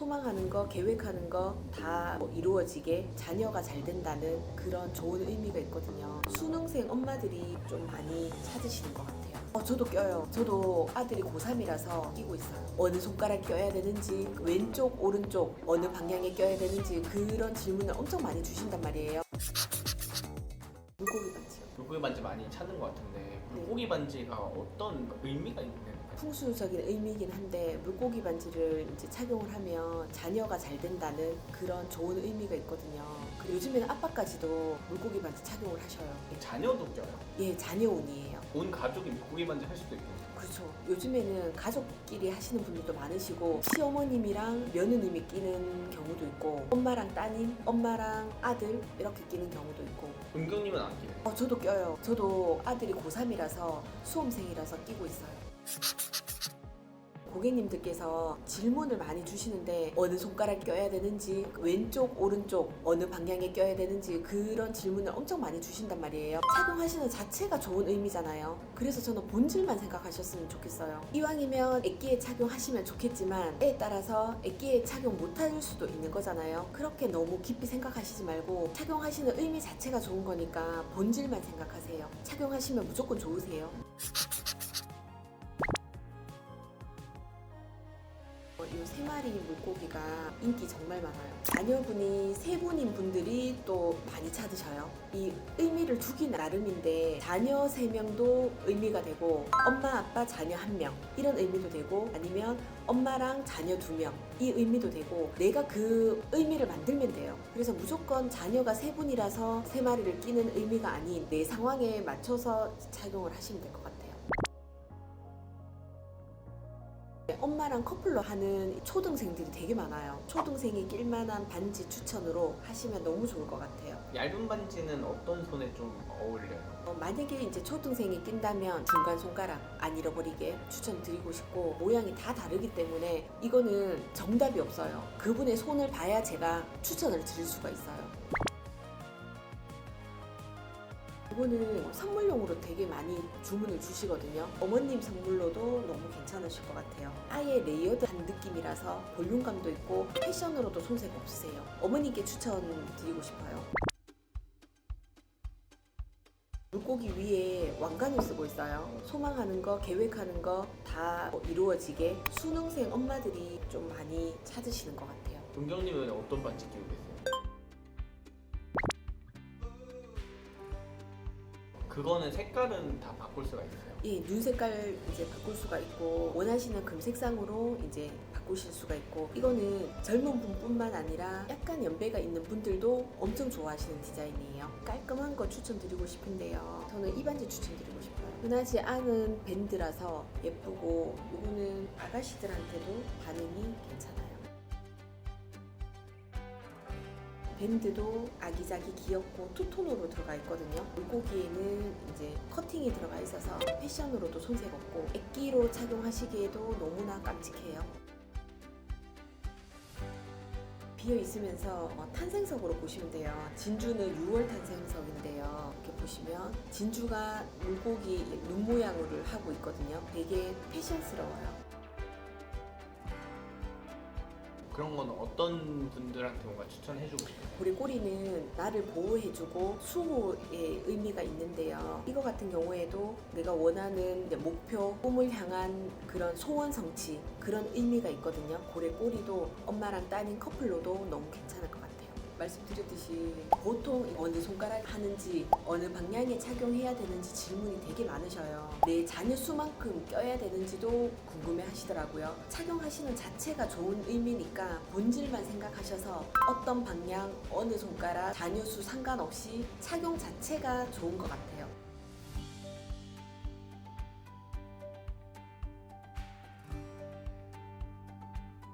소망하는 거, 계획하는 거 다 이루어지게 자녀가 잘 된다는 그런 좋은 의미가 있거든요. 수능생 엄마들이 좀 많이 찾으시는 것 같아요. 어, 저도 껴요. 저도 아들이 고3이라서 끼고 있어요. 어느 손가락 껴야 되는지, 왼쪽, 오른쪽, 어느 방향에 껴야 되는지 그런 질문을 엄청 많이 주신단 말이에요. 물고기 반지 요. 물고기 반지 많이 찾는 것 같은데 물고기 반지가 어떤 의미가 있는? 풍수적인 의미이긴 한데 물고기 반지를 이제 착용을 하면 자녀가 잘 된다는 그런 좋은 의미가 있거든요. 그리고 요즘에는 아빠까지도 물고기 반지 착용을 하셔요. 자녀도 껴요. 예, 자녀 운이에요. 온 가족이 물고기 반지 할 수도 있고 그렇죠. 요즘에는 가족끼리 하시는 분들도 많으시고 시어머님이랑 며느님이 끼는 경우도 있고 엄마랑 따님, 엄마랑 아들 이렇게 끼는 경우도 있고 은경님은 안 끼네요. 어, 저도 껴요. 저도 아들이 고3이라서 수험생이라서 끼고 있어요. 고객님들께서 질문을 많이 주시는데 어느 손가락 껴야 되는지 왼쪽 오른쪽 어느 방향에 껴야 되는지 그런 질문을 엄청 많이 주신단 말이에요. 착용하시는 자체가 좋은 의미잖아요. 그래서 저는 본질만 생각하셨으면 좋겠어요. 이왕이면 액기에 착용하시면 좋겠지만 때에 따라서 액기에 착용 못할 수도 있는 거잖아요. 그렇게 너무 깊이 생각하시지 말고 착용하시는 의미 자체가 좋은 거니까 본질만 생각하세요. 착용하시면 무조건 좋으세요 마리 물고기가 인기 정말 많아요. 자녀분이 세 분인 분들이 또 많이 찾으셔요. 이 의미를 두기 나름인데 자녀 세 명도 의미가 되고 엄마 아빠 자녀 한 명 이런 의미도 되고 아니면 엄마랑 자녀 두 명 이 의미도 되고 내가 그 의미를 만들면 돼요. 그래서 무조건 자녀가 세 분이라서 세 마리를 끼는 의미가 아닌 내 상황에 맞춰서 착용을 하시면 될 것 같아요. 엄마랑 커플로 하는 초등생들이 되게 많아요. 초등생이 낄만한 반지 추천으로 하시면 너무 좋을 것 같아요. 얇은 반지는 어떤 손에 좀 어울려요? 어, 만약에 이제 초등생이 낀다면 중간 손가락 안 잃어버리게 추천드리고 싶고 모양이 다 다르기 때문에 이거는 정답이 없어요. 그분의 손을 봐야 제가 추천을 드릴 수가 있어요. 이거는 선물용으로 되게 많이 주문을 주시거든요. 어머님 선물로도 너무 괜찮으실 것 같아요. 아예 레이어드한 느낌이라서 볼륨감도 있고 패션으로도 손색 없으세요. 어머님께 추천드리고 싶어요. 물고기 위에 왕관을 쓰고 있어요. 소망하는 거, 계획하는 거 다 이루어지게 수능생 엄마들이 좀 많이 찾으시는 것 같아요. 은경님은 어떤 반지 끼고 계세요? 그거는 색깔은 다 바꿀 수가 있어요. 예, 눈 색깔 이제 바꿀 수가 있고 원하시는 금 색상으로 이제 바꾸실 수가 있고 이거는 젊은 분뿐만 아니라 약간 연배가 있는 분들도 엄청 좋아하시는 디자인이에요. 깔끔한 거 추천드리고 싶은데요. 저는 이 반지 추천드리고 싶어요. 흔하지 않은 밴드라서 예쁘고 이거는 아가씨들한테도 반응 밴드도 아기자기 귀엽고 투톤으로 들어가 있거든요. 물고기에는 이제 커팅이 들어가 있어서 패션으로도 손색 없고 액기로 착용하시기에도 너무나 깜찍해요. 비어 있으면서 어, 탄생석으로 보시면 돼요. 진주는 6월 탄생석인데요. 이렇게 보시면 진주가 물고기 눈 모양을 하고 있거든요. 되게 패션스러워요. 그런 거는 어떤 분들한테 뭔가 추천해주고 싶어요? 우리 꼬리는 나를 보호해주고 수호의 의미가 있는데요. 이거 같은 경우에도 내가 원하는 목표, 꿈을 향한 그런 소원 성취 그런 의미가 있거든요. 고래 꼬리도 엄마랑 따님 커플로도 너무 괜찮을 것 같아요. 말씀드렸듯이 보통 어느 손가락 하는지 어느 방향에 착용해야 되는지 질문이 되게 많으셔요. 내 자녀 수만큼 껴야 되는지도 궁금해 하시더라고요. 착용하시는 자체가 좋은 의미니까 본질만 생각하셔서 어떤 방향, 어느 손가락, 자녀 수 상관없이 착용 자체가 좋은 것 같아요.